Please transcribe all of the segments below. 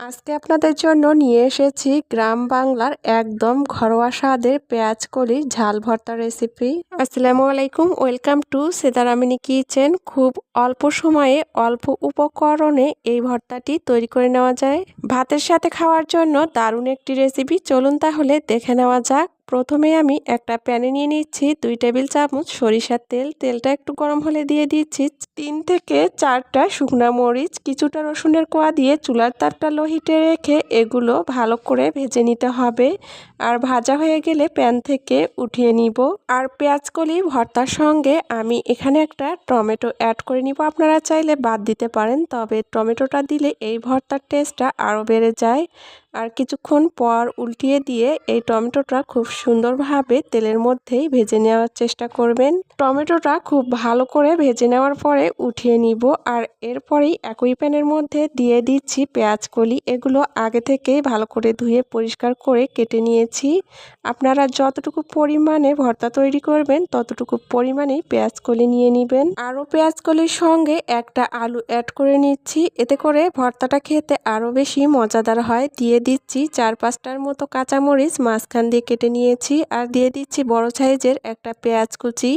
আজকে আপনাদের জন্য নিয়ে এসেছি গ্রাম বাংলার একদম ঘরোয়া স্বাদের পেঁয়াজ কলি ঝাল ভর্তা রেসিপি আসসালামু আলাইকুম ওয়েলকাম টু সেদারামিনি কিচেন খুব অল্প সময়ে, অল্প উপকরণে এই ভর্তাটি তৈরি করে নেওয়া যায়। ভাতের সাথে খাওয়ার জন্য দারুণ একটি রেসিপি চলুন তাহলে দেখে নেওয়া যাক। প্রথমে আমি একটা প্যানে নিয়ে নিচ্ছি দুই টেবিল চামচ সরিষার তেল। তেলটা একটু গরম হলে দিয়ে দিচ্ছি তিন থেকে চারটা শুকনা মরিচ, কিছুটা রসুনের কোয়া দিয়ে চুলার তারটা লোহিটে রেখে এগুলো ভালো করে ভেজে নিতে হবে। আর ভাজা হয়ে গেলে প্যান থেকে উঠিয়ে নিব। আর পেঁয়াজকলি ভর্তার সঙ্গে আমি এখানে একটা টমেটো অ্যাড করে নিব। আপনারা চাইলে বাদ দিতে পারেন, তবে টমেটোটা দিলে এই ভর্তার টেস্টটা আরও বেড়ে যায়। আর কিছুক্ষণ পর উল্টিয়ে দিয়ে এই টমেটোটা খুব সুন্দরভাবে তেলের মধ্যেই ভেজে নেওয়ার চেষ্টা করবেন। টমেটোটা খুব ভালো করে ভেজে নেওয়ার পরে উঠিয়ে নিব আর এরপরেই একই প্যানের মধ্যে দিয়ে দিচ্ছি পেঁয়াজ কলি। এগুলো আগে থেকেই ভালো করে ধুয়ে পরিষ্কার করে কেটে নিয়েছি। আপনারা যতটুকু পরিমাণে ভর্তা তৈরি করবেন, ততটুকু পরিমাণেই পেঁয়াজ কলি নিয়ে নেবেন। আরও পেঁয়াজ কলির সঙ্গে একটা আলু অ্যাড করে নিচ্ছি। এতে করে ভর্তাটা খেতে আরও বেশি মজাদার হয়। দিয়ে দিচ্ছি চার পাঁচটার মতো কাঁচামরিচ, মাঝখান দিয়ে কেটে নিয়েছি আর দিয়ে দিচ্ছি বড় সাইজের একটা পেঁয়াজ কুচি।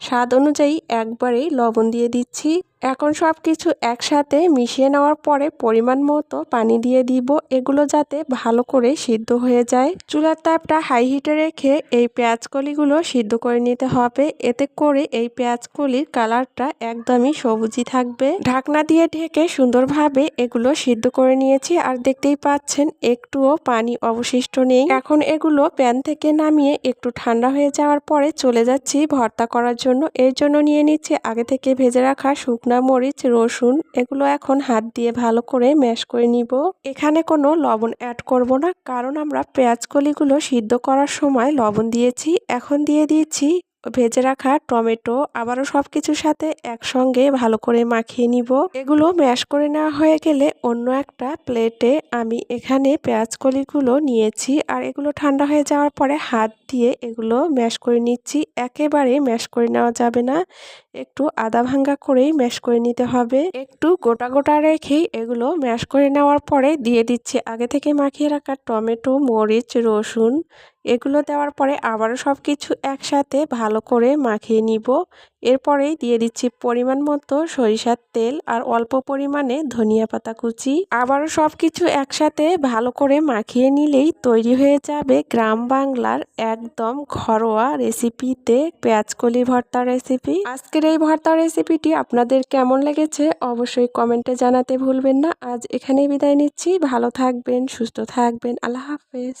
স্বাদ অনুযায়ী একবারেই লবণ দিয়ে দিচ্ছি। এখন সব কিছু একসাথে মিশিয়ে নেওয়ার পরে পরিমাণ মতো পানি দিয়ে দিব। এগুলো যাতে ভালো করে সিদ্ধ হয়ে যায়। চুলার তাপটা হাই হিটে রেখে এই পেঁয়াজ কলিগুলো সিদ্ধ করে নিতে হবে। এতে করে এই পেঁয়াজ কলির কালারটা একদমই সবুজই থাকবে। ঢাকনা দিয়ে ঢেকে সুন্দরভাবে এগুলো সিদ্ধ করে নিয়েছি। আর দেখতেই পাচ্ছেন, একটুও পানি অবশিষ্ট নেই। এখন এগুলো প্যান থেকে নামিয়ে একটু ঠান্ডা হয়ে যাওয়ার পরে চলে যাচ্ছি ভর্তা করার জন্য। এর জন্য নিয়ে নিচ্ছি আগে থেকে ভেজে রাখা শুকনা শুকনা মরিচ, রসুন এগুলো এখন হাত দিয়ে ভালো করে ম্যাশ করে নিব। এখানে কোনো লবণ অ্যাড করব না, কারণ আমরা পেঁয়াজ কলিগুলো সিদ্ধ করার সময় লবণ দিয়েছি। এখন দিয়ে দিয়েছি ভেজে রাখা টমেটো আবারও সব কিছুর সাথে একসঙ্গে ভালো করে মাখিয়ে নিব। এগুলো ম্যাশ করে নেওয়া হয়ে গেলে অন্য একটা প্লেটে আমি এখানে পেঁয়াজ কলিগুলো নিয়েছি আর এগুলো ঠান্ডা হয়ে যাওয়ার পরে হাত দিয়ে এগুলো ম্যাশ করে নিচ্ছি। একেবারে ম্যাশ করে নেওয়া যাবে না। একটু আদা ভাঙ্গা করেই ম্যাশ করে নিতে হবে। একটু গোটা গোটা রেখেই এগুলো ম্যাশ করে নেওয়ার পরে দিয়ে দিচ্ছি। আগে থেকে মাখিয়ে রাখা টমেটো, মরিচ, রসুন এগুলো দেওয়ার পরে আবারও সব কিছু একসাথে ভালো করে মাখিয়ে নিব। এরপরেই দিয়ে দিচ্ছি পরিমাণ মতো সরিষার তেল আর অল্প পরিমাণে ধনিয়া পাতা কুচি। আবারও সব কিছু একসাথে ভালো করে মাখিয়ে নিলেই তৈরি হয়ে যাবে গ্রাম বাংলার একদম ঘরোয়া রেসিপিতে পেঁয়াজকলি ভর্তা রেসিপি। আজকের এই ভর্তা রেসিপিটি আপনাদের কেমন লেগেছে অবশ্যই কমেন্টে জানাতে ভুলবেন না। আজ এখানেই বিদায় নিচ্ছি। ভালো থাকবেন, সুস্থ থাকবেন। আল্লাহ হাফেজ।